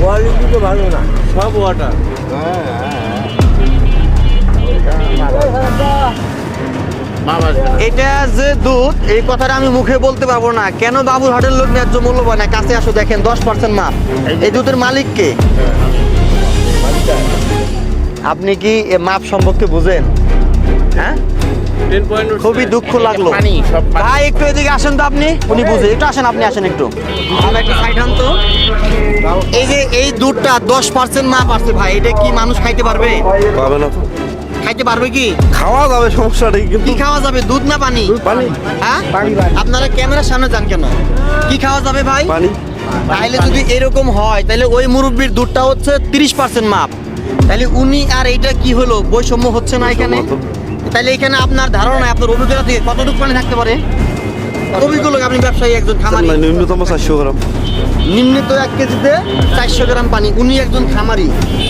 Quality তো ভালো না সব ওয়াটার এটা যে দুধ এই কথাটা আমি মুখে বলতে পারব না। কেন বাবুর হাটের লোক ন্যায্য মূল্য পায় না কাছে আসো দেখেন দশ পার্সেন্ট মাপ। এই দুধের মালিক কে? আপনি কি মাপ সম্পর্কে বুঝেন? হ্যাঁ? খুবই দুঃখ লাগল। পানি। সব ভাই একটু এদিকে আসেন তো আপনি। উনি বুঝে। একটু আসেন আপনি আসেন একটু। আমি একটা সাইড তো এই যে এই দুধটা দশ পার্সেন্ট মাপ আছে ভাই এটা কি মানুষ খাইতে পারবে? পাবে না তো। খাইতে পারবে কি? খাওয়া যাবে সমস্যাটাই কিন্তু কি খাওয়া যাবে? দুধ না পানি? পানি। হ্যাঁ? আপনারা ক্যামেরার সামনে যান কেন? কি খাওয়া যাবে ভাই? পানি। তাহলে যদি এরকম হয় তাহলে ওই মুরব্বির দুধটা হচ্ছে তিরিশ পার্সেন্ট মাপ। তাহলে উনি আর এইটা কি হলো? বৈষম্য হচ্ছে না এখানে? তাহলে এখানে আপনার ধারণা আপনার অভিজ্ঞতা থেকে কতটুকু পানি থাকতে পারে? আপনি ব্যবসায়ী একজন খামারি। না, ন্যূনতম চারশো গ্রাম। নিম্নিত এক কেজিতে চারশো গ্রাম পানি উনি একজন খামারি।